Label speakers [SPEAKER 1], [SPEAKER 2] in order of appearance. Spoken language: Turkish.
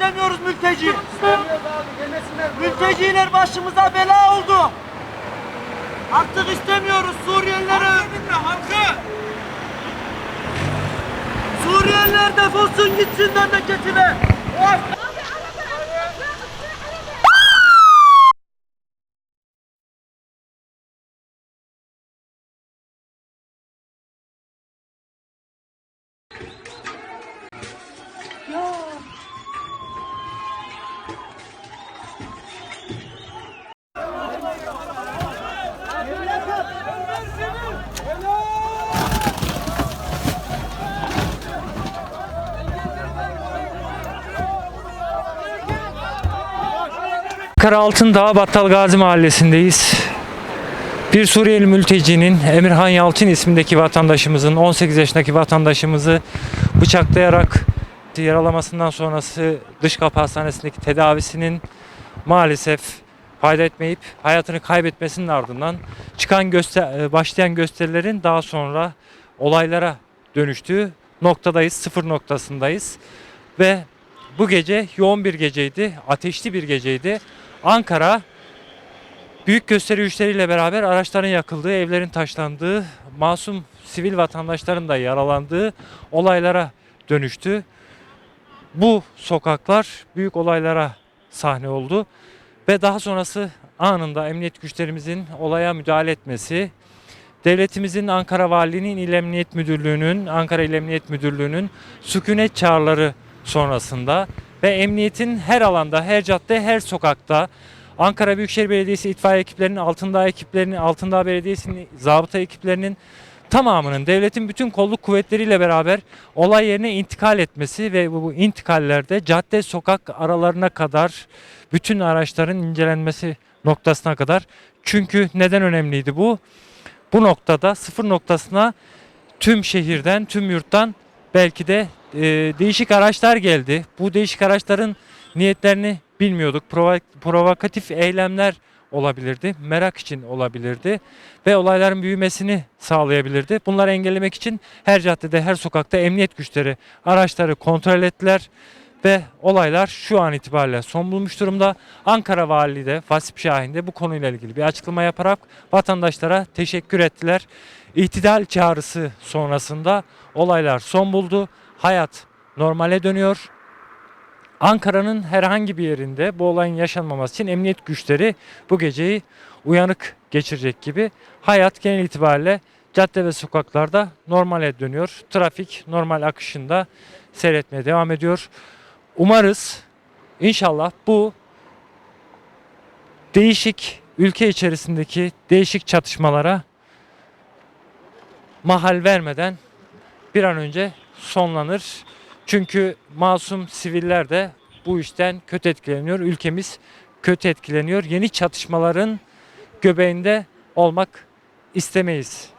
[SPEAKER 1] istemiyoruz mülteci.
[SPEAKER 2] İstemiyoruz abi.
[SPEAKER 1] Mülteciler başımıza bela oldu. Artık istemiyoruz Suriyelileri.
[SPEAKER 3] halkı.
[SPEAKER 1] Suriyeliler defolsun gitsin memleketine.
[SPEAKER 4] Ankara Altındağ Battal Gazi Mahallesi'ndeyiz. Bir Suriyeli mültecinin Emirhan Yalçın ismindeki vatandaşımızın 18 yaşındaki vatandaşımızı bıçaklayarak yaralamasından sonrası dış kapı hastanesindeki tedavisinin maalesef fayda etmeyip hayatını kaybetmesinin ardından çıkan göster e, başlayan gösterilerin daha sonra olaylara dönüştüğü noktadayız, sıfır noktasındayız ve bu gece yoğun bir geceydi, ateşli bir geceydi. Ankara büyük gösteri güçleriyle beraber araçların yakıldığı, evlerin taşlandığı, masum sivil vatandaşların da yaralandığı olaylara dönüştü. Bu sokaklar büyük olaylara sahne oldu ve daha sonrası anında emniyet güçlerimizin olaya müdahale etmesi, devletimizin Ankara Valiliğinin İl Emniyet Müdürlüğü'nün, Ankara İl Emniyet Müdürlüğü'nün sükunet çağrıları sonrasında ve emniyetin her alanda, her cadde, her sokakta Ankara Büyükşehir Belediyesi itfaiye ekiplerinin, Altındağ ekiplerinin, Altındağ Belediyesi'nin zabıta ekiplerinin tamamının devletin bütün kolluk kuvvetleriyle beraber olay yerine intikal etmesi ve bu, intikallerde cadde sokak aralarına kadar bütün araçların incelenmesi noktasına kadar. Çünkü neden önemliydi bu? Bu noktada sıfır noktasına tüm şehirden, tüm yurttan belki de e, değişik araçlar geldi. Bu değişik araçların niyetlerini bilmiyorduk. Prova- provokatif eylemler olabilirdi, merak için olabilirdi ve olayların büyümesini sağlayabilirdi. Bunları engellemek için her caddede, her sokakta emniyet güçleri araçları kontrol ettiler ve olaylar şu an itibariyle son bulmuş durumda. Ankara Valiliği de Vasip Şahin de bu konuyla ilgili bir açıklama yaparak vatandaşlara teşekkür ettiler. İhtidal çağrısı sonrasında olaylar son buldu. Hayat normale dönüyor. Ankara'nın herhangi bir yerinde bu olayın yaşanmaması için emniyet güçleri bu geceyi uyanık geçirecek gibi hayat genel itibariyle cadde ve sokaklarda normale dönüyor. Trafik normal akışında seyretmeye devam ediyor. Umarız inşallah bu değişik ülke içerisindeki değişik çatışmalara mahal vermeden bir an önce sonlanır. Çünkü masum siviller de bu işten kötü etkileniyor. Ülkemiz kötü etkileniyor. Yeni çatışmaların göbeğinde olmak istemeyiz.